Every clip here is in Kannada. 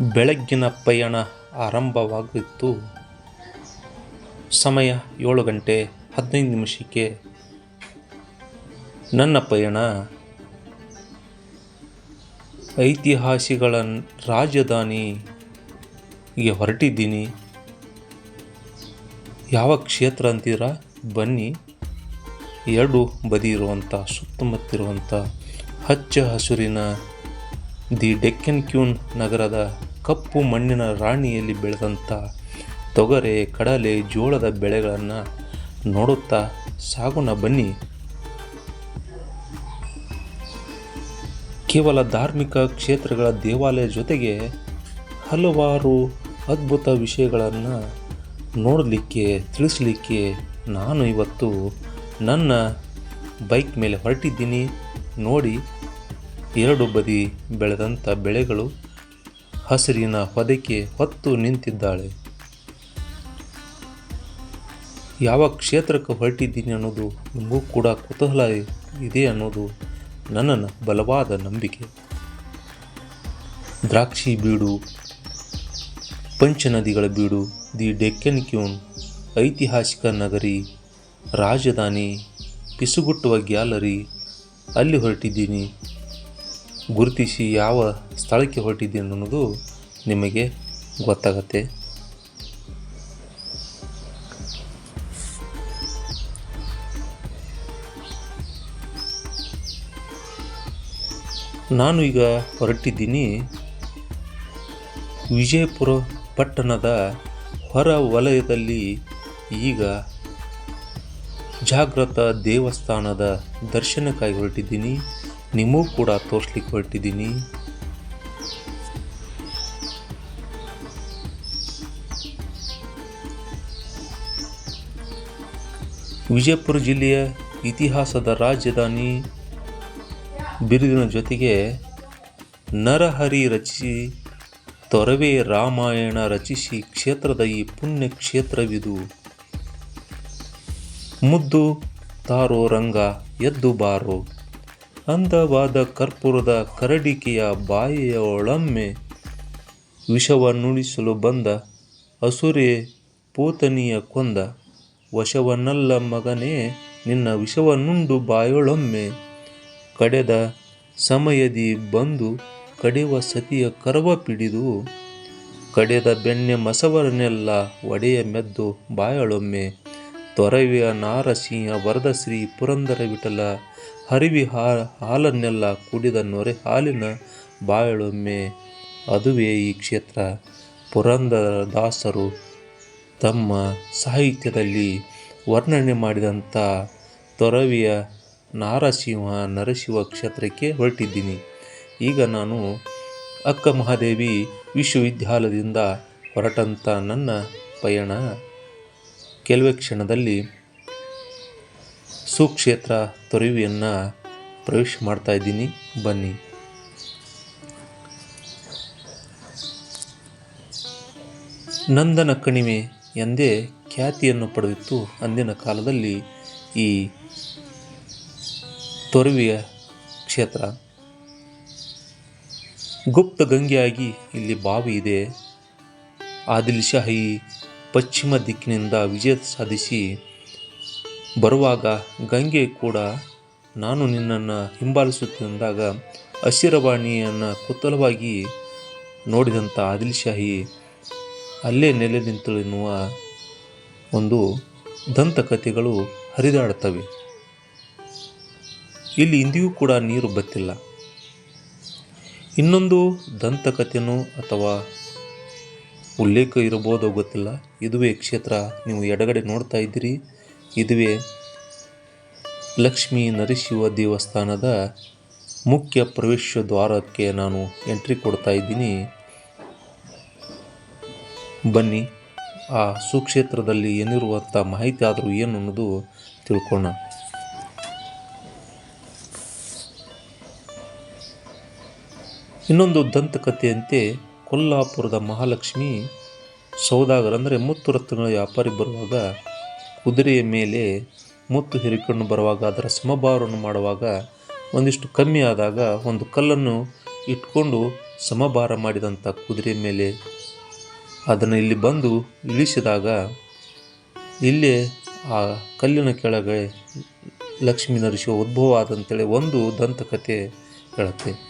ಬೆಳಗ್ಗಿನ ಪಯಣ ಆರಂಭವಾಗಿತ್ತು ಸಮಯ ಏಳು ಗಂಟೆ ಹದಿನೈದು ನಿಮಿಷಕ್ಕೆ. ನನ್ನ ಪಯಣ ಐತಿಹಾಸಿಗಳ ರಾಜಧಾನಿಗೆ ಹೊರಟಿದ್ದೀನಿ. ಯಾವ ಕ್ಷೇತ್ರ ಅಂತೀರಾ? ಬನ್ನಿ. ಎರಡು ಬದಿ ಇರುವಂಥ ಸುತ್ತಮುತ್ತಿರುವಂಥ ಹಚ್ಚ ಹಸುರಿನ ದಿ ಡೆಕ್ಕನ್ ಕ್ಯೂನ್ ನಗರದ ಕಪ್ಪು ಮಣ್ಣಿನ ರಾಣಿಯಲ್ಲಿ ಬೆಳೆದಂಥ ತೊಗರೆ, ಕಡಲೆ, ಜೋಳದ ಬೆಳೆಗಳನ್ನು ನೋಡುತ್ತಾ ಸಾಗೋಣ ಬನ್ನಿ. ಕೇವಲ ಧಾರ್ಮಿಕ ಕ್ಷೇತ್ರಗಳ ದೇವಾಲಯ ಜೊತೆಗೆ ಹಲವಾರು ಅದ್ಭುತ ವಿಷಯಗಳನ್ನು ನೋಡಲಿಕ್ಕೆ, ತಿಳಿಸಲಿಕ್ಕೆ ನಾನು ಇವತ್ತು ನನ್ನ ಬೈಕ್ ಮೇಲೆ ಹೊರಟಿದ್ದೀನಿ. ನೋಡಿ, ಎರಡು ಬದಿ ಬೆಳೆದಂಥ ಬೆಳೆಗಳು. ಹಸಿರಿನ ಹೊದಕೆ ಹೊತ್ತು ನಿಂತಿದ್ದಾಳೆ. ಯಾವ ಕ್ಷೇತ್ರಕ್ಕೆ ಹೊರಟಿದ್ದೀನಿ ಅನ್ನೋದು ನಿಮಗೂ ಕೂಡ ಕುತೂಹಲ ಇದೆ ಅನ್ನೋದು ನನ್ನ ಬಲವಾದ ನಂಬಿಕೆ. ದ್ರಾಕ್ಷಿ ಬೀಡು, ಪಂಚನದಿಗಳ ಬೀಡು, ದಿ ಡೆಕ್ಕನ್ ಕ್ಯೂನ್, ಐತಿಹಾಸಿಕ ನಗರಿ, ರಾಜಧಾನಿ, ಪಿಸುಗುಟ್ಟುವ ಗ್ಯಾಲರಿ, ಅಲ್ಲಿ ಹೊರಟಿದ್ದೀನಿ. ಗುರುತಿಸಿ ಯಾವ ಸ್ಥಳಕ್ಕೆ ಹೊರಟಿದ್ದೀನಿ ಅನ್ನೋದು ನಿಮಗೆ ಗೊತ್ತಾಗತ್ತೆ. ನಾನು ಈಗ ಹೊರಟಿದ್ದೀನಿ ವಿಜಯಪುರ ಪಟ್ಟಣದ ಹೊರ ವಲಯದಲ್ಲಿ ಈಗ ಜಾಗೃತ ದೇವಸ್ಥಾನದ ದರ್ಶನಕ್ಕಾಗಿ ಹೊರಟಿದ್ದೀನಿ. ನಿಮಗೂ ಕೂಡ ತೋರಿಸ್ಲಿಕ್ಕೆ ಹೊರಟಿದ್ದೀನಿ. ವಿಜಯಪುರ ಜಿಲ್ಲೆಯ ಇತಿಹಾಸದ ರಾಜಧಾನಿ ಬಿರುದಿನ ಜೊತೆಗೆ ನರಹರಿ ರಚಿಸಿ, ತೊರವೆ ರಾಮಾಯಣ ರಚಿಸಿ ಕ್ಷೇತ್ರದ ಈ ಪುಣ್ಯ ಕ್ಷೇತ್ರವಿದು ಮುದ್ದು ತಾರೋ ರಂಗ ಎದ್ದು ಬಾರೋ. ಅಂದವಾದ ಕರ್ಪೂರದ ಕರಡಿಕೆಯ ಬಾಯಿಯ ಒಳಮ್ಮೆ ವಿಷವನ್ನುಣಿಸಲು ಬಂದ ಅಸುರೆ, ಪೂತನಿಯ ಕೊಂದ, ವಶವನ್ನಲ್ಲ ಮಗನೇ, ನಿನ್ನ ವಿಷವನ್ನುಂಡು ಬಾಯೊಳೊಮ್ಮೆ. ಕಡೆದ ಸಮಯದಿ ಬಂದು ಕಡೆವ ಸತಿಯ ಕರವ ಪಿಡಿದು, ಕಡೆದ ಬೆಣ್ಣೆ ಮಸವರನ್ನೆಲ್ಲ ಒಡೆಯ ಮೆದ್ದು ಬಾಯೊಳೊಮ್ಮೆ. ತೊರವಿಯ ನಾರಸಿಂಹ ವರದ ಶ್ರೀ ಪುರಂದರ ವಿಠಲ ಹರಿವಿ ಹಾಲನ್ನೆಲ್ಲ ಕುಡಿದ ನೊರೆ ಹಾಲಿನ ಬಾಯಳೊಮ್ಮೆ ಅದುವೇ ಈ ಕ್ಷೇತ್ರ. ಪುರಂದರದಾಸರು ತಮ್ಮ ಸಾಹಿತ್ಯದಲ್ಲಿ ವರ್ಣನೆ ಮಾಡಿದಂಥ ತೊರವಿಯ ನಾರಸಿಂಹ ನರಸಿಂಹ ಕ್ಷೇತ್ರಕ್ಕೆ ಹೊರಟಿದ್ದೀನಿ. ಈಗ ನಾನು ಅಕ್ಕ ಮಹಾದೇವಿ ವಿಶ್ವವಿದ್ಯಾಲಯದಿಂದ ಹೊರಟಂಥ ನನ್ನ ಪಯಣ. ಕೆಲವೇ ಕ್ಷಣದಲ್ಲಿ ಸುಕ್ಷೇತ್ರ ತೊರವಿಯನ್ನು ಪ್ರವೇಶ ಮಾಡ್ತಾ ಇದ್ದೀನಿ. ಬನ್ನಿ. ನಂದನ ಕಣಿವೆ ಎಂದೇ ಖ್ಯಾತಿಯನ್ನು ಪಡೆದಿತ್ತು ಅಂದಿನ ಕಾಲದಲ್ಲಿ ಈ ತೊರವಿಯ ಕ್ಷೇತ್ರ. ಗುಪ್ತ ಗಂಗೆಯಾಗಿ ಇಲ್ಲಿ ಬಾವಿ ಇದೆ. ಆದಿಲ್ ಶಾಹಿ ಪಶ್ಚಿಮ ದಿಕ್ಕಿನಿಂದ ವಿಜಯ ಸಾಧಿಸಿ ಬರುವಾಗ ಗಂಗೆ ಕೂಡ ನಾನು ನಿನ್ನನ್ನು ಹಿಂಬಾಲಿಸುತ್ತಿದ್ದಾಗ ಹಸಿರವಾಣಿಯನ್ನು ಕುತಲವಾಗಿ ನೋಡಿದಂಥ ಆದಿಲ್ ಶಾಹಿ ಅಲ್ಲೇ ನೆಲೆ ನಿಂತು ಎನ್ನುವ ಒಂದು ದಂತಕಥೆಗಳು ಹರಿದಾಡುತ್ತವೆ. ಇಲ್ಲಿ ಇಂದಿಗೂ ಕೂಡ ನೀರು ಬತ್ತಿಲ್ಲ. ಇನ್ನೊಂದು ದಂತಕಥೆನೂ ಅಥವಾ ಉಲ್ಲೇಖ ಇರಬಹುದೋ ಗೊತ್ತಿಲ್ಲ. ಇದುವೇ ಕ್ಷೇತ್ರ ನೀವು ಎಡಗಡೆ ನೋಡ್ತಾ ಇದ್ದೀರಿ. ಇದುವೇ ಲಕ್ಷ್ಮೀ ನರಸಿಂಹ ದೇವಸ್ಥಾನದ ಮುಖ್ಯ ಪ್ರವೇಶ ದ್ವಾರಕ್ಕೆ ನಾನು ಎಂಟ್ರಿ ಕೊಡ್ತಾ ಇದ್ದೀನಿ. ಬನ್ನಿ, ಆ ಸುಕ್ಷೇತ್ರದಲ್ಲಿ ಏನಿರುವಂಥ ಮಾಹಿತಿ ಆದರೂ ಏನು ಅನ್ನೋದು ತಿಳ್ಕೊಳ್ಳೋಣ ಇನ್ನೊಂದು ದಂತಕಥೆಯಂತೆ ಕೊಲ್ಲಾಪುರದ ಮಹಾಲಕ್ಷ್ಮಿ ಸೌದಾಗರ ಅಂದರೆ ಮುತ್ತು ರತ್ನಗಳ ವ್ಯಾಪಾರಿ ಬರುವಾಗ ಕುದುರೆಯ ಮೇಲೆ ಮುತ್ತು ಹಿರಿಕೊಂಡು ಬರುವಾಗ ಅದರ ಸಮಭಾರವನ್ನು ಮಾಡುವಾಗ ಒಂದಿಷ್ಟು ಕಮ್ಮಿ ಆದಾಗ ಒಂದು ಕಲ್ಲನ್ನು ಇಟ್ಕೊಂಡು ಸಮಭಾರ ಮಾಡಿದಂಥ ಕುದುರೆ ಮೇಲೆ ಅದನ್ನು ಇಲ್ಲಿ ಬಂದು ಇಳಿಸಿದಾಗ ಇಲ್ಲೇ ಆ ಕಲ್ಲಿನ ಕೆಳಗೆ ಲಕ್ಷ್ಮೀ ನರಸಿಂಹ ಉದ್ಭವ ಆದಂಥೇಳಿ ಒಂದು ದಂತಕಥೆ ಹೇಳುತ್ತೆ.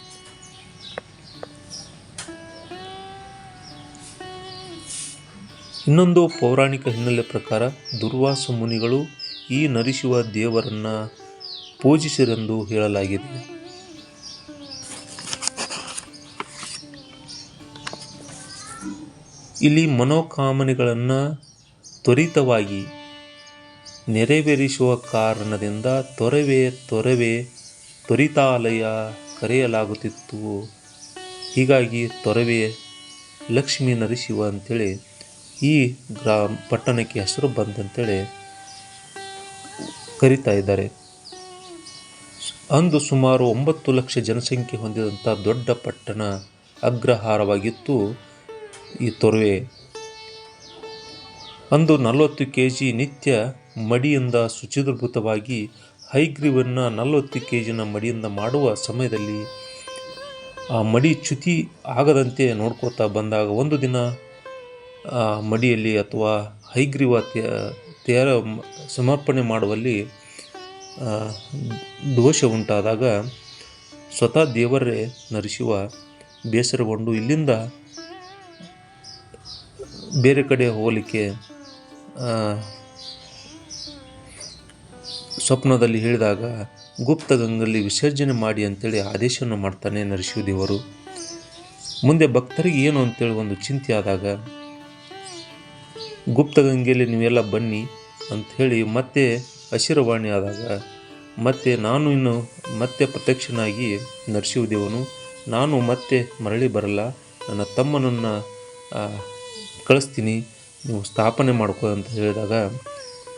ಇನ್ನೊಂದು ಪೌರಾಣಿಕ ಹಿನ್ನೆಲೆ ಪ್ರಕಾರ ದುರ್ವಾಸ ಮುನಿಗಳು ಈ ನರಿಸುವ ದೇವರನ್ನ ಪೂಜಿಸಿರೆಂದು ಹೇಳಲಾಗಿದೆ. ಇಲ್ಲಿ ಮನೋಕಾಮನೆಗಳನ್ನು ತ್ವರಿತವಾಗಿ ನೆರವೇರಿಸುವ ಕಾರಣದಿಂದ ತೊರವೆ ತೊರವೆ ತ್ವರಿತಾಲಯ ಕರೆಯಲಾಗುತ್ತಿತ್ತು. ಹೀಗಾಗಿ ತೊರವೆ ಲಕ್ಷ್ಮೀ ನರಸಿಂಹ ಅಂತೇಳಿ ಈ ಗ್ರಾ ಪಟ್ಟಣಕ್ಕೆ ಹೆಸರು ಬಂದಂತೇಳಿ ಕರಿತಾ ಇದ್ದಾರೆ. ಅಂದು ಸುಮಾರು ಒಂಬತ್ತು ಲಕ್ಷ ಜನಸಂಖ್ಯೆ ಹೊಂದಿದಂಥ ದೊಡ್ಡ ಪಟ್ಟಣ ಅಗ್ರಹಾರವಾಗಿತ್ತು ಈ ತೊರವೆ. ಅಂದು ನಲವತ್ತು ಕೆ ಜಿ ನಿತ್ಯ ಮಡಿಯಿಂದ ಶುಚಿದ್ರಭೂತವಾಗಿ ಹೈಗ್ರೀವನ್ನು ನಲವತ್ತು ಕೆ ಜಿನ ಮಡಿಯಿಂದ ಮಾಡುವ ಸಮಯದಲ್ಲಿ ಆ ಮಡಿ ಚ್ಯುತಿ ಆಗದಂತೆ ನೋಡ್ಕೋತಾ ಬಂದಾಗ ಒಂದು ದಿನ ಮಡಿಯಲ್ಲಿ ಅಥವಾ ಹೈಗ್ರೀವ ತಯಾರ ಸಮರ್ಪಣೆ ಮಾಡುವಲ್ಲಿ ದೋಷ ಉಂಟಾದಾಗ ಸ್ವತಃ ದೇವರೇ ನರಸಿಂಹ ಬೇಸರಗೊಂಡು ಇಲ್ಲಿಂದ ಬೇರೆ ಕಡೆ ಹೋಗಲಿಕ್ಕೆ ಸ್ವಪ್ನದಲ್ಲಿ ಹೇಳಿದಾಗ ಗುಪ್ತ ಗಂಗಲ್ಲಿ ವಿಸರ್ಜನೆ ಮಾಡಿ ಅಂತೇಳಿ ಆದೇಶವನ್ನು ಮಾಡ್ತಾನೆ ನರಸಿಂಹ ದೇವರು. ಮುಂದೆ ಭಕ್ತರಿಗೆ ಏನು ಅಂತೇಳಿ ಒಂದು ಚಿಂತೆ ಆದಾಗ ಗುಪ್ತ ಗಂಗೆಯಲ್ಲಿ ನೀವೆಲ್ಲ ಬನ್ನಿ ಅಂಥೇಳಿ ಮತ್ತೆ ಹಸಿರವಾಣಿ ಆದಾಗ ಮತ್ತೆ ನಾನು ಇನ್ನು ಮತ್ತೆ ಪ್ರತ್ಯಕ್ಷನಾಗಿ ನರಸಿಂಹದೇವನು, ನಾನು ಮತ್ತೆ ಮರಳಿ ಬರಲ್ಲ, ನನ್ನ ತಮ್ಮನನ್ನು ಕಳಿಸ್ತೀನಿ, ನೀವು ಸ್ಥಾಪನೆ ಮಾಡ್ಕೋ ಅಂತ ಹೇಳಿದಾಗ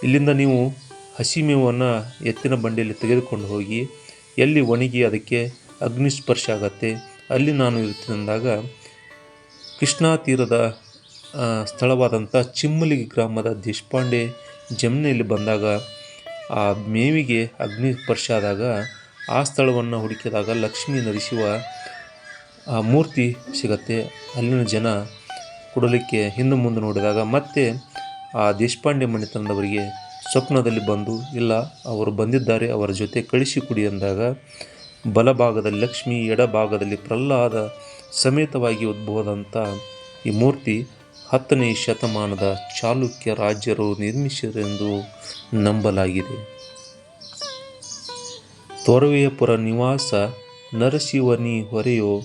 ಇಲ್ಲಿಂದ ನೀವು ಹಸಿಮೇವನ್ನು ಎತ್ತಿನ ಬಂಡೆಯಲ್ಲಿ ತೆಗೆದುಕೊಂಡು ಹೋಗಿ ಎಲ್ಲಿ ಒಣಗಿ ಅದಕ್ಕೆ ಅಗ್ನಿಸ್ಪರ್ಶ ಆಗತ್ತೆ, ಅಲ್ಲಿ ನಾನು ಇರ್ತೀನಿ ಅಂದಾಗ ಕೃಷ್ಣಾ ತೀರದ ಸ್ಥಳವಾದಂಥ ಚಿಮ್ಮಲಿಗಿ ಗ್ರಾಮದ ದೇಶಪಾಂಡೆ ಜಮೀನಲ್ಲಿ ಬಂದಾಗ ಆ ಮೇವಿಗೆ ಅಗ್ನಿ ಸ್ಪರ್ಶ ಆದಾಗ ಆ ಸ್ಥಳವನ್ನು ಹುಡುಕಿದಾಗ ಲಕ್ಷ್ಮೀ ನರಸಿಂಹ, ಆ, ಮೂರ್ತಿ ಸಿಗತ್ತೆ. ಅಲ್ಲಿನ ಜನ ಕೊಡಲಿಕ್ಕೆ ಹಿಂದೆ ಮುಂದೆ ನೋಡಿದಾಗ ಮತ್ತೆ ಆ ದೇಶಪಾಂಡೆ ಮನೆತನದವರಿಗೆ ಸ್ವಪ್ನದಲ್ಲಿ ಬಂದು, ಇಲ್ಲ, ಅವರು ಬಂದಿದ್ದಾರೆ, ಅವರ ಜೊತೆ ಕಳಿಸಿ ಕುಡಿ ಅಂದಾಗ ಬಲಭಾಗದಲ್ಲಿ ಲಕ್ಷ್ಮಿ, ಎಡಭಾಗದಲ್ಲಿ ಪ್ರಹ್ಲಾದ ಸಮೇತವಾಗಿ ಉದ್ಭವದಂಥ ಈ ಮೂರ್ತಿ ಹತ್ತನೇ ಶತಮಾನದ ಚಾಲುಕ್ಯ ರಾಜ್ಯರು ನಿರ್ಮಿಸಿದರೆಂದು ನಂಬಲಾಗಿದೆ. ತೊರವೆಯಪುರ ನಿವಾಸ ನರಸಿವನಿ ಹೊರೆಯೋ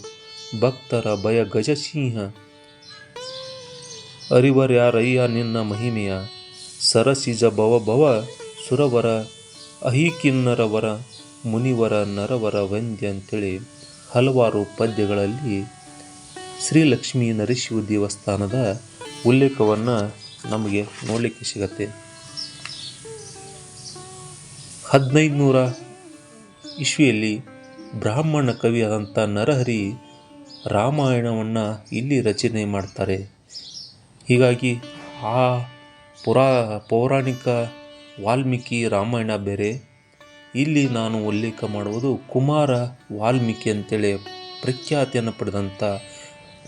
ಭಕ್ತರ ಭಯ ಗಜಸಿಂಹ. ಅರಿವರ್ಯಾರಯ್ಯ ನಿನ್ನ ಮಹಿಮೆಯ ಸರಸಿಜ ಭವ ಭವ ಸುರವರ ಅಹಿಕಿನ್ನರವರ ಮುನಿವರ ನರವರ ವಂದ್ಯ ಅಂತೇಳಿ ಹಲವಾರು ಪದ್ಯಗಳಲ್ಲಿ ಶ್ರೀಲಕ್ಷ್ಮೀ ನರಸಿಂಹ ದೇವಸ್ಥಾನದ ಉಲ್ಲೇಖವನ್ನು ನಮಗೆ ನೋಡಲಿಕ್ಕೆ ಸಿಗತ್ತೆ. ಹದಿನೈದು ನೂರ ಇಸ್ವಿಯಲ್ಲಿ ಬ್ರಾಹ್ಮಣ ಕವಿಯಾದಂಥ ನರಹರಿ ರಾಮಾಯಣವನ್ನು ಇಲ್ಲಿ ರಚನೆ ಮಾಡ್ತಾರೆ. ಹೀಗಾಗಿ ಆ ಪುರಾ ಪೌರಾಣಿಕ ವಾಲ್ಮೀಕಿ ರಾಮಾಯಣ ಬೇರೆ. ಇಲ್ಲಿ ನಾನು ಉಲ್ಲೇಖ ಮಾಡುವುದು ಕುಮಾರ ವಾಲ್ಮೀಕಿ ಅಂತೇಳಿ ಪ್ರಖ್ಯಾತಿಯನ್ನು ಪಡೆದಂಥ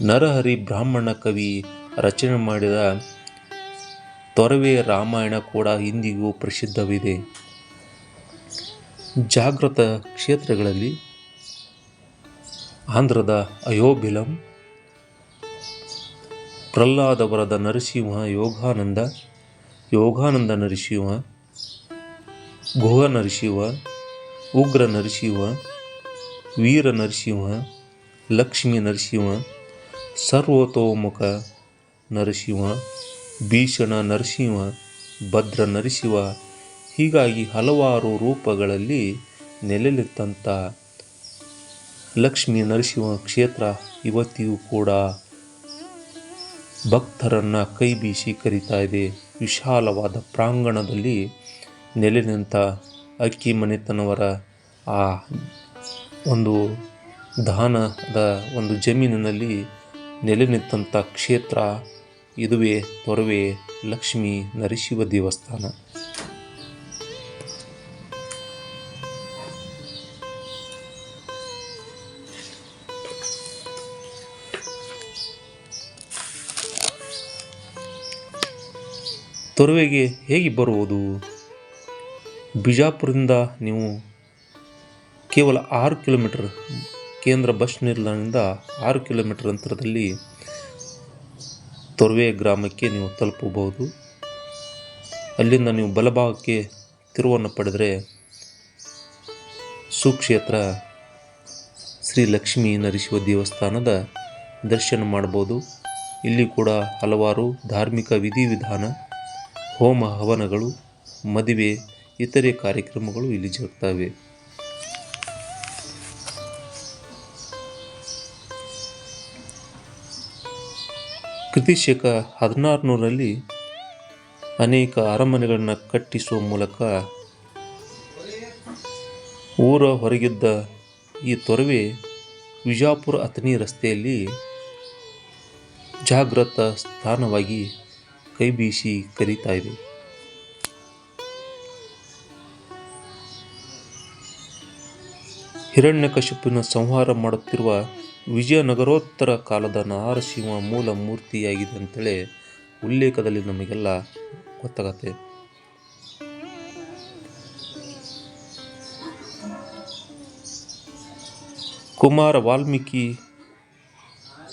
ನರಹರಿ ಬ್ರಾಹ್ಮಣ ಕವಿ ರಚನೆ ಮಾಡಿದ ತೊರವೆ ರಾಮಾಯಣ ಕೂಡ ಇಂದಿಗೂ ಪ್ರಸಿದ್ಧವಿದೆ. ಜಾಗೃತ ಕ್ಷೇತ್ರಗಳಲ್ಲಿ ಆಂಧ್ರದ ಅಯೋಬಿಲಂ, ಪ್ರಹ್ಲಾದವರದ ನರಸಿಂಹ, ಯೋಗಾನಂದ ಯೋಗಾನಂದ ನರಸಿಂಹ, ಗುಹ ನರಸಿಂಹ, ಉಗ್ರ ನರಸಿಂಹ, ವೀರ ನರಸಿಂಹ, ಲಕ್ಷ್ಮೀ ನರಸಿಂಹ, ಸರ್ವತೋಮುಖ ನರಸಿಂಹ, ಭೀಷಣ ನರಸಿಂಹ, ಭದ್ರ ನರಸಿಂಹ ಹೀಗಾಗಿ ಹಲವಾರು ರೂಪಗಳಲ್ಲಿ ನೆಲೆಲಿತ್ತಂಥ ಲಕ್ಷ್ಮೀ ನರಸಿಂಹ ಕ್ಷೇತ್ರ ಇವತ್ತಿಗೂ ಕೂಡ ಭಕ್ತರನ್ನು ಕೈ ಬೀಸಿ ಕರೀತಾ ಇದೆ. ವಿಶಾಲವಾದ ಪ್ರಾಂಗಣದಲ್ಲಿ ನೆಲೆ ನಿಂತ ಅಕ್ಕಿ ಮನೆತನವರ ಆ ಒಂದು ದಾನದ ಒಂದು ಜಮೀನಿನಲ್ಲಿ ನೆಲೆ ನಿಂತಹ ಕ್ಷೇತ್ರ ಇದುವೆ ತೊರವೆ ಲಕ್ಷ್ಮಿ ನರಿಶಿವ ದೇವಸ್ಥಾನ. ತೊರವೆಗೆ ಹೇಗೆ ಬರುವುದು? ಬಿಜಾಪುರದಿಂದ ನೀವು ಕೇವಲ ಆರು ಕಿಲೋಮೀಟರ್ ಕೇಂದ್ರ ಬಸ್ ನಿಲ್ದಾಣದಿಂದ ಆರು ಕಿಲೋಮೀಟರ್ ಅಂತರದಲ್ಲಿ ತೊರವೆ ಗ್ರಾಮಕ್ಕೆ ನೀವು ತಲುಪಬಹುದು. ಅಲ್ಲಿಂದ ನೀವು ಬಲಭಾಗಕ್ಕೆ ತಿರುವನ್ನು ಪಡೆದರೆ ಸುಕ್ಷೇತ್ರ ಶ್ರೀ ಲಕ್ಷ್ಮೀ ನರಸಿಂಹ ದೇವಸ್ಥಾನದ ದರ್ಶನ ಮಾಡಬಹುದು. ಇಲ್ಲಿ ಕೂಡ ಹಲವಾರು ಧಾರ್ಮಿಕ ವಿಧಿವಿಧಾನ ಹೋಮ ಹವನಗಳು, ಮದುವೆ, ಇತರೆ ಕಾರ್ಯಕ್ರಮಗಳು ಇಲ್ಲಿ ಜರುಗ್ತವೆ. ಕೃತಿಶಕ ಹದಿನಾರುನೂರಲ್ಲಿ ಅನೇಕ ಅರಮನೆಗಳನ್ನು ಕಟ್ಟಿಸುವ ಮೂಲಕ ಊರ ಹೊರಗಿದ್ದ ಈ ತೊರವೆ ವಿಜಾಪುರ ಅಥಣಿ ರಸ್ತೆಯಲ್ಲಿ ಜಾಗೃತ ಸ್ಥಾನವಾಗಿ ಕೈಬೀಸಿ ಕರೀತಾ ಇದೆ. ಹಿರಣ್ಯಕಶಿಪಿನ ಸಂಹಾರ ಮಾಡುತ್ತಿರುವ ವಿಜಯನಗರೋತ್ತರ ಕಾಲದ ನಾರಸಿಂಹ ಮೂಲ ಮೂರ್ತಿಯಾಗಿದೆ ಅಂತೇಳಿ ಉಲ್ಲೇಖದಲ್ಲಿ ನಮಗೆಲ್ಲ ಗೊತ್ತಾಗತ್ತೆ. ಕುಮಾರ ವಾಲ್ಮೀಕಿ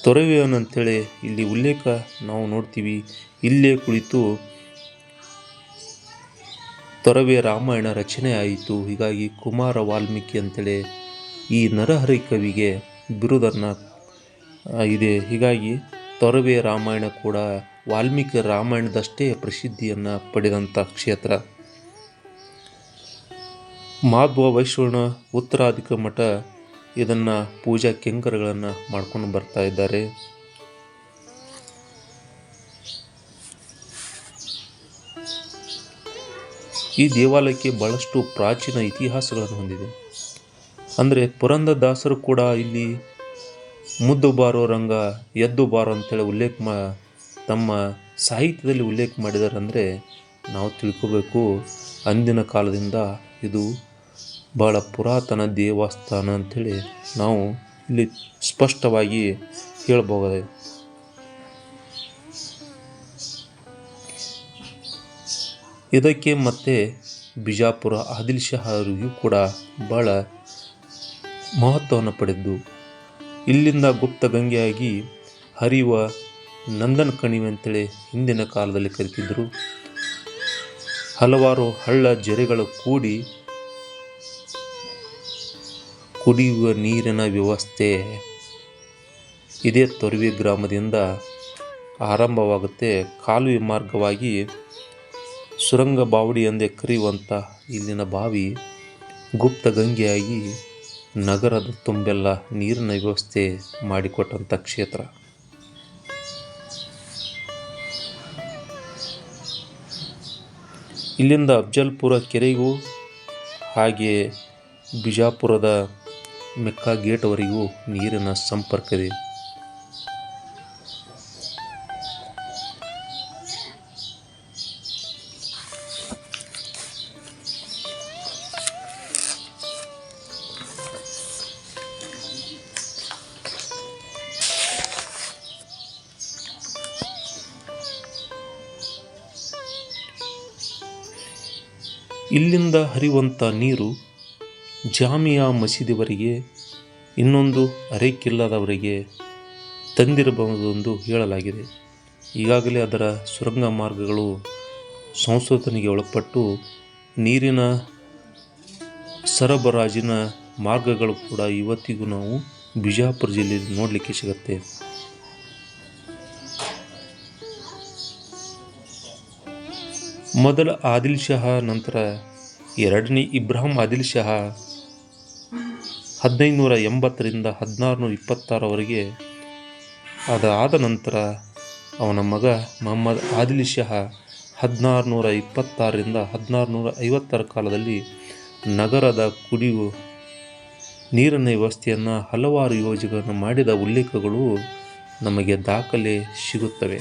ತೊರವೆಯನಂತೇಳಿ ಇಲ್ಲಿ ಉಲ್ಲೇಖ ನಾವು ನೋಡ್ತೀವಿ. ಇಲ್ಲೇ ಕುಳಿತು ತೊರವೆ ರಾಮಾಯಣ ರಚನೆ ಆಯಿತು. ಹೀಗಾಗಿ ಕುಮಾರ ವಾಲ್ಮೀಕಿ ಅಂತೇಳಿ ಈ ನರಹರಿ ಕವಿಗೆ ಬಿರುದನ್ನು ಇದೆ ಹೀಗಾಗಿ ತೊರವೆ ರಾಮಾಯಣ ಕೂಡ ವಾಲ್ಮೀಕಿ ರಾಮಾಯಣದಷ್ಟೇ ಪ್ರಸಿದ್ಧಿಯನ್ನು ಪಡೆದಂಥ ಕ್ಷೇತ್ರ. ಮಾಧ್ವ ವೈಶ್ವರ್ಣ ಉತ್ತರಾಧಿಕ ಮಠ ಇದನ್ನು ಪೂಜಾ ಕೆಂಕರಗಳನ್ನು ಮಾಡ್ಕೊಂಡು ಬರ್ತಾ ಇದ್ದಾರೆ. ಈ ದೇವಾಲಯಕ್ಕೆ ಬಹಳಷ್ಟು ಪ್ರಾಚೀನ ಇತಿಹಾಸಗಳನ್ನು ಹೊಂದಿದೆ. ಅಂದರೆ ಪುರಂದರದಾಸರು ಕೂಡ ಇಲ್ಲಿ ಮುದ್ದು ಬಾರೋ ರಂಗ, ಎದ್ದು ಬಾರೋ ಅಂತೇಳಿ ಉಲ್ಲೇಖ ಮಾ, ತಮ್ಮ ಸಾಹಿತ್ಯದಲ್ಲಿ ಉಲ್ಲೇಖ ಮಾಡಿದ್ದಾರೆ ಅಂದರೆ ನಾವು ತಿಳ್ಕೋಬೇಕು. ಅಂದಿನ ಕಾಲದಿಂದ ಇದು ಬಹಳ ಪುರಾತನ ದೇವಸ್ಥಾನ ಅಂಥೇಳಿ ನಾವು ಇಲ್ಲಿ ಸ್ಪಷ್ಟವಾಗಿ ಹೇಳಬಹುದು ಇದಕ್ಕೆ ಮತ್ತೆ ಬಿಜಾಪುರ ಆದಿಲ್ ಶಹರಿಗೂ ಕೂಡ ಬಹಳ ಮಹತ್ವವನ್ನು ಪಡೆದ್ದು ಇಲ್ಲಿಂದ ಗುಪ್ತ ಗಂಗೆಯಾಗಿ ಹರಿಯುವ ನಂದನ ಕಣಿವೆ ಅಂತೇಳಿ ಹಿಂದಿನ ಕಾಲದಲ್ಲಿ ಕರಿತಿದ್ದರು ಹಲವಾರು ಹಳ್ಳ ಜರೆಗಳು ಕೂಡಿ ಕುಡಿಯುವ ನೀರಿನ ವ್ಯವಸ್ಥೆ ಇದೇ ತೊರವಿ ಗ್ರಾಮದಿಂದ ಆರಂಭವಾಗುತ್ತೆ. ಕಾಲುವೆ ಮಾರ್ಗವಾಗಿ ಸುರಂಗ ಬಾವಡಿ ಎಂದೇ ಕರೆಯುವಂಥ ಇಲ್ಲಿನ ಬಾವಿ ಗುಪ್ತ ಗಂಗೆಯಾಗಿ ನಗರದ ತುಂಬೆಲ್ಲ ನೀರಿನ ವ್ಯವಸ್ಥೆ ಮಾಡಿಕೊಟ್ಟಂಥ ಕ್ಷೇತ್ರ. ಇಲ್ಲಿಂದ ಅಫ್ಜಲ್ಪುರ ಕೆರೆಗೂ ಹಾಗೆ ಬಿಜಾಪುರದ ಮೆಕ್ಕಾ ಗೇಟ್ವರೆಗೂ ನೀರಿನ ಸಂಪರ್ಕವಿದೆ. ಇಲ್ಲಿಂದ ಹರಿಯುವಂಥ ನೀರು ಜಾಮಿಯಾ ಮಸೀದಿವರೆಗೆ, ಇನ್ನೊಂದು ಅರೆಕಿಲ್ಲದವರೆಗೆ ತಂದಿರಬಹುದೆಂದು ಹೇಳಲಾಗಿದೆ. ಈಗಾಗಲೇ ಅದರ ಸುರಂಗ ಮಾರ್ಗಗಳು ಸಂಶೋಧನೆಗೆ ಒಳಪಟ್ಟು ನೀರಿನ ಸರಬರಾಜಿನ ಮಾರ್ಗಗಳು ಕೂಡ ಇವತ್ತಿಗೂ ನಾವು ಬಿಜಾಪುರ ಜಿಲ್ಲೆಯಲ್ಲಿ ನೋಡಲಿಕ್ಕೆ ಸಿಗುತ್ತೆ. ಮೊದಲ ಆದಿಲ್ ಶಹ ನಂತರ ಎರಡನೇ ಇಬ್ರಾಹಿಂ ಆದಿಲ್ ಶಹ ಹದಿನೈದುನೂರ ಎಂಬತ್ತರಿಂದ ಹದಿನಾರುನೂರ ಇಪ್ಪತ್ತಾರವರೆಗೆ ಅದಾದ ನಂತರ ಅವನ ಮಗ ಮೊಹಮ್ಮದ್ ಆದಿಲ್ ಶಹ ಹದಿನಾರುನೂರ ಇಪ್ಪತ್ತಾರರಿಂದ ಹದಿನಾರುನೂರ ಐವತ್ತರ ಕಾಲದಲ್ಲಿ ನಗರದ ಕುಡಿಯುವ ನೀರಿನ ವ್ಯವಸ್ಥೆಯನ್ನು ಹಲವಾರು ಯೋಜನೆಗಳನ್ನು ಮಾಡಿದ ಉಲ್ಲೇಖಗಳು ನಮಗೆ ದಾಖಲೆ ಸಿಗುತ್ತವೆ.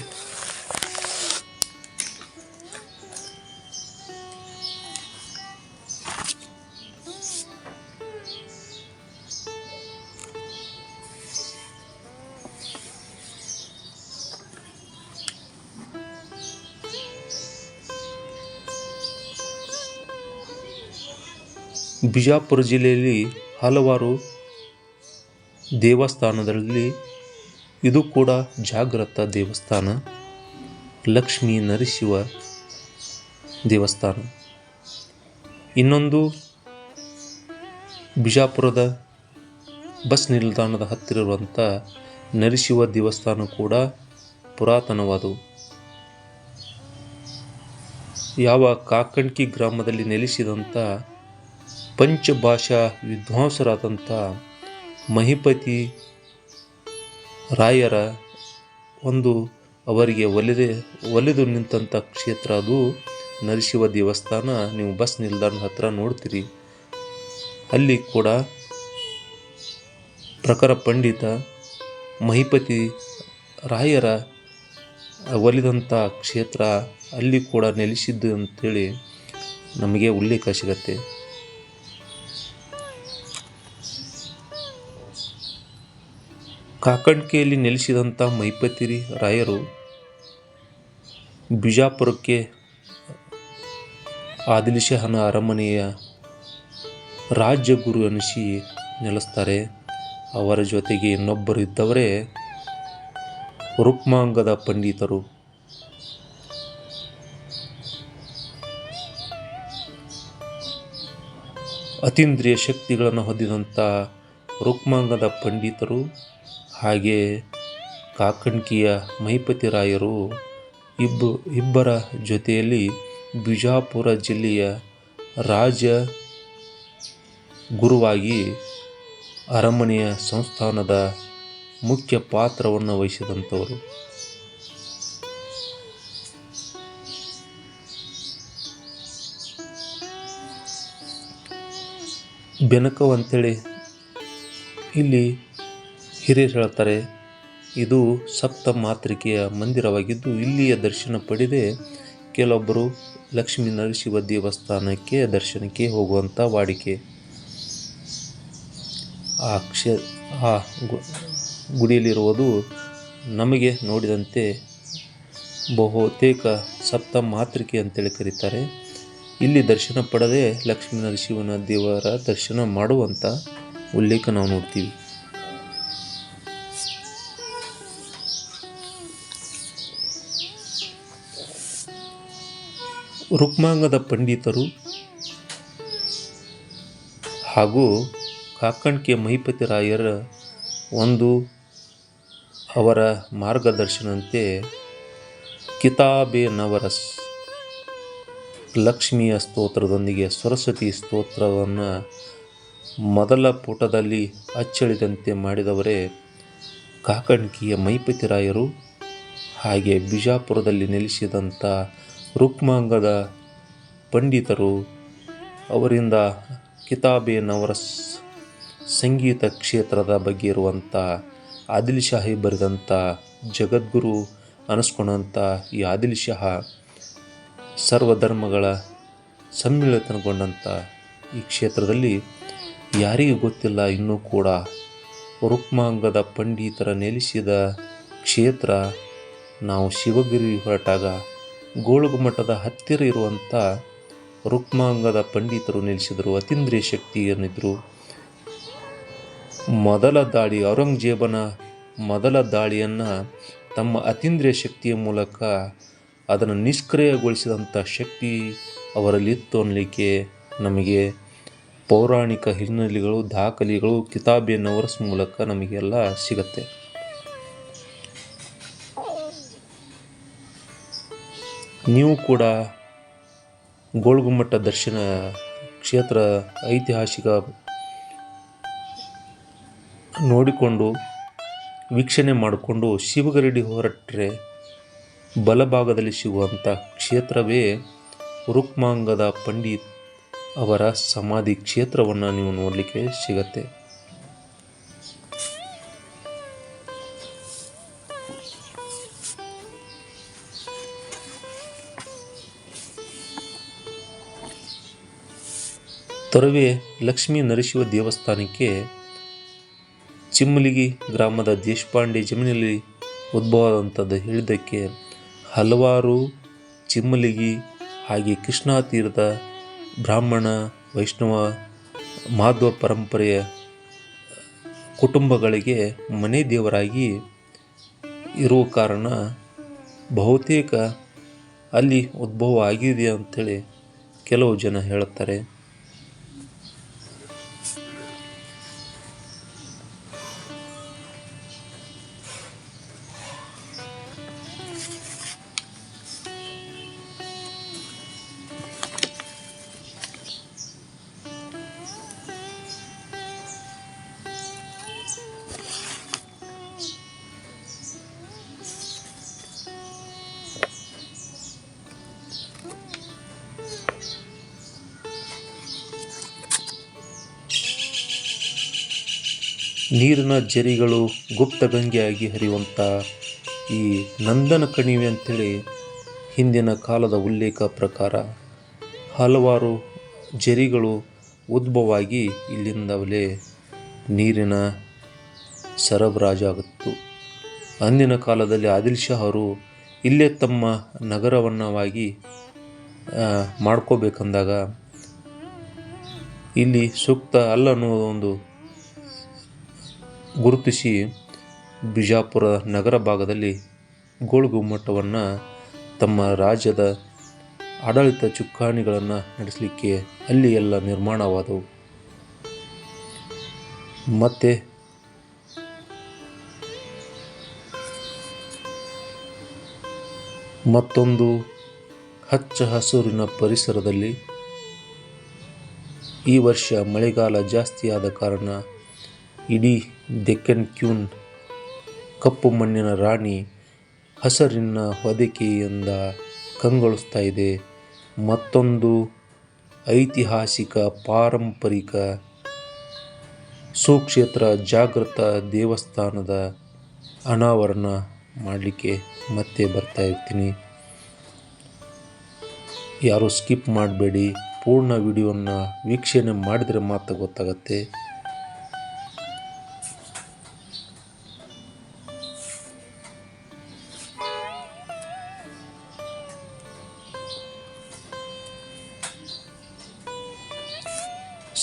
ಬಿಜಾಪುರ ಜಿಲ್ಲೆಯಲ್ಲಿ ಹಲವಾರು ದೇವಸ್ಥಾನದಲ್ಲಿ ಇದು ಕೂಡ ಜಾಗ್ರತ ದೇವಸ್ಥಾನ. ಲಕ್ಷ್ಮೀ ನರಸಿಂಹ ದೇವಸ್ಥಾನ. ಇನ್ನೊಂದು ಬಿಜಾಪುರದ ಬಸ್ ನಿಲ್ದಾಣದ ಹತ್ತಿರ ಇರುವಂಥ ನರಸಿಂಹ ದೇವಸ್ಥಾನ ಕೂಡ ಪುರಾತನವಾದವು. ಯಾವ ಕಾಕಣ್ಕಿ ಗ್ರಾಮದಲ್ಲಿ ನೆಲೆಸಿದಂಥ ಪಂಚಭಾಷಾ ವಿದ್ವಾಂಸರಾದಂಥ ಮಹಿಪತಿ ರಾಯರ ಒಂದು ಅವರಿಗೆ ಒಲಿದೆ, ಒಲಿದು ನಿಂತಹ ಕ್ಷೇತ್ರ ಅದು. ನರಶಿವ ದೇವಸ್ಥಾನ, ನೀವು ಬಸ್ ನಿಲ್ದಾಣದ ಹತ್ರ ನೋಡ್ತೀರಿ. ಅಲ್ಲಿ ಕೂಡ ಪ್ರಖರ ಪಂಡಿತ ಮಹಿಪತಿ ರಾಯರ ಒಲಿದಂಥ ಕ್ಷೇತ್ರ ಅಲ್ಲಿ ಕೂಡ ನೆಲೆಸಿದ್ದು ಅಂತೇಳಿ ನಮಗೆ ಉಲ್ಲೇಖ ಸಿಗತ್ತೆ. ಕಾಕಣ್ಕೆಯಲ್ಲಿ ನೆಲೆಸಿದಂಥ ಮೈಪತಿರಿ ರಾಯರು ಬಿಜಾಪುರಕ್ಕೆ ಆದಿಲಶಹನ ಅರಮನೆಯ ರಾಜ್ಯಗುರು ಅನಿಸಿ ನೆಲೆಸ್ತಾರೆ. ಅವರ ಜೊತೆಗೆ ಇನ್ನೊಬ್ಬರು ಇದ್ದವರೇ ರುಕ್ಮಾಂಗದ ಪಂಡಿತರು. ಅತೀಂದ್ರಿಯ ಶಕ್ತಿಗಳನ್ನು ಹೊಂದಿದಂಥ ರುಕ್ಮಾಂಗದ ಪಂಡಿತರು. ಹಾಗೆ ಕಾಕಣ್ಕಿಯ ಮಹಿಪತಿ ರಾಯರು ಇಬ್ಬ, ಇಬ್ಬರ ಜೊತೆಯಲ್ಲಿ ಬಿಜಾಪುರ ಜಿಲ್ಲೆಯ ರಾಜ ಗುರುವಾಗಿ ಅರಮನೆಯ ಸಂಸ್ಥಾನದ ಮುಖ್ಯ ಪಾತ್ರವನ್ನು ವಹಿಸಿದಂಥವರು. ಬೆನಕವಂತೇಳಿ ಇಲ್ಲಿ ಹಿರಿಯರು ಹೇಳ್ತಾರೆ, ಇದು ಸಪ್ತ ಮಾತೃಕೆಯ ಮಂದಿರವಾಗಿದ್ದು, ಇಲ್ಲಿಯ ದರ್ಶನ ಪಡೆದೆ ಕೆಲವೊಬ್ಬರು ಲಕ್ಷ್ಮೀ ನರಸಿಂಹ ದೇವಸ್ಥಾನಕ್ಕೆ ದರ್ಶನಕ್ಕೆ ಹೋಗುವಂಥ ವಾಡಿಕೆ. ಆ ಕ್ಷ, ಆ ಗುಡಿಯಲ್ಲಿರುವುದು ನಮಗೆ ನೋಡಿದಂತೆ ಬಹುತೇಕ ಸಪ್ತ ಮಾತೃಕೆ ಅಂತೇಳಿ ಕರೀತಾರೆ. ಇಲ್ಲಿ ದರ್ಶನ ಪಡೆದೇ ಲಕ್ಷ್ಮೀ ನರಸಿಂಹನ ದೇವರ ದರ್ಶನ ಮಾಡುವಂಥ ಉಲ್ಲೇಖ ನಾವು ನೋಡ್ತೀವಿ. ರುಕ್ಮಾಂಗದ ಪಂಡಿತರು ಹಾಗೂ ಕಾಕಣ್ಕೆ ಮಹಿಪತಿ ರಾಯರ ಒಂದು ಅವರ ಮಾರ್ಗದರ್ಶನಂತೆ ಕಿತಾಬೆ ನವರಸ್ ಲಕ್ಷ್ಮಿಯ ಸ್ತೋತ್ರದೊಂದಿಗೆ ಸರಸ್ವತಿ ಸ್ತೋತ್ರವನ್ನು ಮೊದಲ ಪುಟದಲ್ಲಿ ಅಚ್ಚಳಿದಂತೆ ಮಾಡಿದವರೇ ಕಾಕಣ್ಕಿಯ ಮೈಪತಿ ರಾಯರು. ಹಾಗೆ ಬಿಜಾಪುರದಲ್ಲಿ ನೆಲೆಸಿದಂಥ ರುಕ್ಮಾಂಗದ ಪಂಡಿತರು ಅವರಿಂದ ಕಿತಾಬೇನವರ ಸಂಗೀತ ಕ್ಷೇತ್ರದ ಬಗ್ಗೆ ಇರುವಂಥ ಆದಿಲ್ ಶಾಹಿ ಬರೆದಂಥ ಜಗದ್ಗುರು ಅನಿಸ್ಕೊಂಡಂಥ ಈ ಆದಿಲ್ ಶಾಹ ಸರ್ವಧರ್ಮಗಳ ಸಮ್ಮಿಳಿತನಗೊಂಡಂಥ ಈ ಕ್ಷೇತ್ರದಲ್ಲಿ ಯಾರಿಗೂ ಗೊತ್ತಿಲ್ಲ. ಇನ್ನೂ ಕೂಡ ರುಕ್ಮಾಂಗದ ಪಂಡಿತರ ನೆಲೆಸಿದ ಕ್ಷೇತ್ರ ನಾವು ಶಿವಗಿರಿ ಹೊರಟಾಗ ಗೋಳುಗುಮಠದ ಹತ್ತಿರ ಇರುವಂಥ ರುಕ್ಮಾಂಗದ ಪಂಡಿತರು ನಿಲ್ಲಿಸಿದರು. ಅತೀಂದ್ರಿಯ ಶಕ್ತಿ ಏನಿದ್ರು? ಮೊದಲ ದಾಳಿ ಔರಂಗಜೇಬನ ಮೊದಲ ದಾಳಿಯನ್ನು ತಮ್ಮ ಅತೀಂದ್ರಿಯ ಶಕ್ತಿಯ ಮೂಲಕ ಅದನ್ನು ನಿಷ್ಕ್ರಿಯಗೊಳಿಸಿದಂಥ ಶಕ್ತಿ ಅವರಲ್ಲಿತ್ತು ಅನ್ನಲಿಕ್ಕೆ ನಮಗೆ ಪೌರಾಣಿಕ ಹಿನ್ನೆಲೆಗಳು, ದಾಖಲೆಗಳು ಕಿತಾಬೆ ನವರಸ್ ಮೂಲಕ ನಮಗೆಲ್ಲ ಸಿಗತ್ತೆ. ನೀವು ಕೂಡ ಗೋಳ್ಗುಮ್ಮಟ ದರ್ಶನ ಕ್ಷೇತ್ರ ಐತಿಹಾಸಿಕ ನೋಡಿಕೊಂಡು ವೀಕ್ಷಣೆ ಮಾಡಿಕೊಂಡು ಶಿವಗರಡಿ ಹೊರಟ್ರೆ ಬಲಭಾಗದಲ್ಲಿ ಸಿಗುವಂಥ ಕ್ಷೇತ್ರವೇ ರುಕ್ಮಾಂಗದ ಪಂಡಿತ್ ಅವರ ಸಮಾಧಿ ಕ್ಷೇತ್ರವನ್ನು ನೀವು ನೋಡಲಿಕ್ಕೆ ಸಿಗತ್ತೆ. ತೊರವೆ ಲಕ್ಷ್ಮೀ ನರಸಿಂಹ ದೇವಸ್ಥಾನಕ್ಕೆ ಚಿಮ್ಮಲಿಗಿ ಗ್ರಾಮದ ದೇಶಪಾಂಡೆ ಜಮೀನಲ್ಲಿ ಉದ್ಭವವಾದಂಥದ್ದು ಹೇಳಿದ್ದಕ್ಕೆ ಹಲವಾರು ಚಿಮ್ಮಲಿಗಿ ಹಾಗೆ ಕೃಷ್ಣಾ ತೀರದ ಬ್ರಾಹ್ಮಣ, ವೈಷ್ಣವ, ಮಾಧ್ವ ಪರಂಪರೆಯ ಕುಟುಂಬಗಳಿಗೆ ಮನೆ ದೇವರಾಗಿ ಇರುವ ಕಾರಣ ಬಹುತೇಕ ಅಲ್ಲಿ ಉದ್ಭವ ಆಗಿದೆ ಅಂಥೇಳಿ ಕೆಲವು ಜನ ಹೇಳುತ್ತಾರೆ. ನೀರಿನ ಜರಿಗಳು ಗುಪ್ತಗಂಗೆಯಾಗಿ ಹರಿಯುವಂಥ ಈ ನಂದನ ಕಣಿವೆ ಅಂಥೇಳಿ ಹಿಂದಿನ ಕಾಲದ ಉಲ್ಲೇಖ ಪ್ರಕಾರ ಹಲವಾರು ಜರಿಗಳು ಉದ್ಭವವಾಗಿ ಇಲ್ಲಿಂದಲೇ ನೀರಿನ ಸರಬರಾಜಾಗಿತ್ತು. ಅಂದಿನ ಕಾಲದಲ್ಲಿ ಆದಿಲ್ ಅವರು ಇಲ್ಲೇ ತಮ್ಮ ನಗರವನ್ನವಾಗಿ ಮಾಡ್ಕೋಬೇಕಂದಾಗ ಇಲ್ಲಿ ಸೂಕ್ತ ಅಲ್ಲ ಅನ್ನೋ ಒಂದು ಗುರುತಿಸಿ ಬಿಜಾಪುರ ನಗರ ಭಾಗದಲ್ಲಿ ಗೋಳುಗುಮ್ಮಟವನ್ನು ತಮ್ಮ ರಾಜ್ಯದ ಆಡಳಿತ ಚುಕ್ಕಾಣಿಗಳನ್ನು ನಡೆಸಲಿಕ್ಕೆ ಅಲ್ಲಿ ಎಲ್ಲ ನಿರ್ಮಾಣವಾದವು. ಮತ್ತು ಮತ್ತೊಂದು ಹಚ್ಚ ಹಸುರಿನ ಪರಿಸರದಲ್ಲಿ ಈ ವರ್ಷ ಮಳೆಗಾಲ ಜಾಸ್ತಿಯಾದ ಕಾರಣ ಇಡೀ ದೆಕ್ಕನ್ ಕ್ಯೂನ್ ಕಪ್ಪು ಮಣ್ಣಿನ ರಾಣಿ ಹಸರಿನ ಹೊದಿಕೆಯಿಂದ ಕಂಗೊಳಿಸ್ತಾ ಇದೆ. ಮತ್ತೊಂದು ಐತಿಹಾಸಿಕ ಪಾರಂಪರಿಕ ಸುಕ್ಷೇತ್ರ ಜಾಗೃತ ದೇವಸ್ಥಾನದ ಅನಾವರಣ ಮಾಡಲಿಕ್ಕೆ ಮತ್ತೆ ಬರ್ತಾ ಇರ್ತೀನಿ. ಯಾರು ಸ್ಕಿಪ್ ಮಾಡಬೇಡಿ. ಪೂರ್ಣ ವಿಡಿಯೋನ ವೀಕ್ಷಣೆ ಮಾಡಿದರೆ ಮಾತ್ರ ಗೊತ್ತಾಗತ್ತೆ.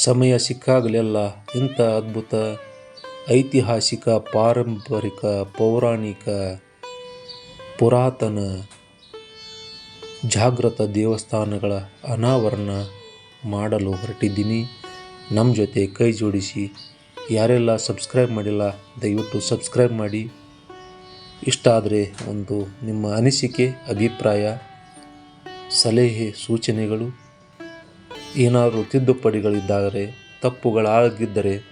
ಸಮಯ ಸಿಕ್ಕಾಗಲೆಲ್ಲ ಇಂಥ ಅದ್ಭುತ ಐತಿಹಾಸಿಕ, ಪಾರಂಪರಿಕ, ಪೌರಾಣಿಕ, ಪುರಾತನ, ಜಾಗೃತ ದೇವಸ್ಥಾನಗಳ ಅನಾವರಣ ಮಾಡಲು ಹೊರಟಿದ್ದೀನಿ. ನಮ್ಮ ಜೊತೆ ಕೈ ಜೋಡಿಸಿ. ಯಾರೆಲ್ಲ ಸಬ್ಸ್ಕ್ರೈಬ್ ಮಾಡಿಲ್ಲ, ದಯವಿಟ್ಟು ಸಬ್ಸ್ಕ್ರೈಬ್ ಮಾಡಿ. ಇಷ್ಟ ಆದರೆ ಒಂದು ನಿಮ್ಮ ಅನಿಸಿಕೆ, ಅಭಿಪ್ರಾಯ, ಸಲಹೆ, ಸೂಚನೆಗಳು ಏನಾದರೂ ತಿದ್ದುಪಡಿಗಳಿದ್ದಾದರೆ, ತಪ್ಪುಗಳಾಗಿದ್ದರೆ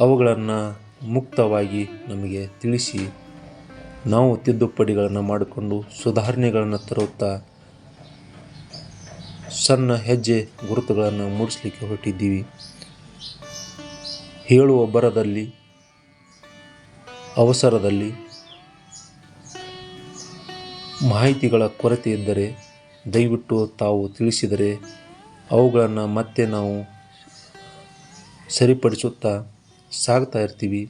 ಅವುಗಳನ್ನು ಮುಕ್ತವಾಗಿ ನಮಗೆ ತಿಳಿಸಿ. ನಾವು ತಿದ್ದುಪಡಿಗಳನ್ನು ಮಾಡಿಕೊಂಡು ಸುಧಾರಣೆಗಳನ್ನು ತರುತ್ತಾ ಸಣ್ಣ ಹೆಜ್ಜೆ ಗುರುತುಗಳನ್ನು ಮೂಡಿಸಲಿಕ್ಕೆ ಹೊರಟಿದ್ದೀವಿ. ಹೇಳುವ ಬರದಲ್ಲಿ ಅವಸರದಲ್ಲಿ ಮಾಹಿತಿಗಳ ಕೊರತೆ ಇದ್ದರೆ ದಯವಿಟ್ಟು ತಾವು ತಿಳಿಸಿದರೆ ಅವುಗಳನ್ನು ಮತ್ತೆ ನಾವು ಸರಿಪಡಿಸುತ್ತಾ ಸಾಗ್ತಾ ಇರ್ತೀವಿ.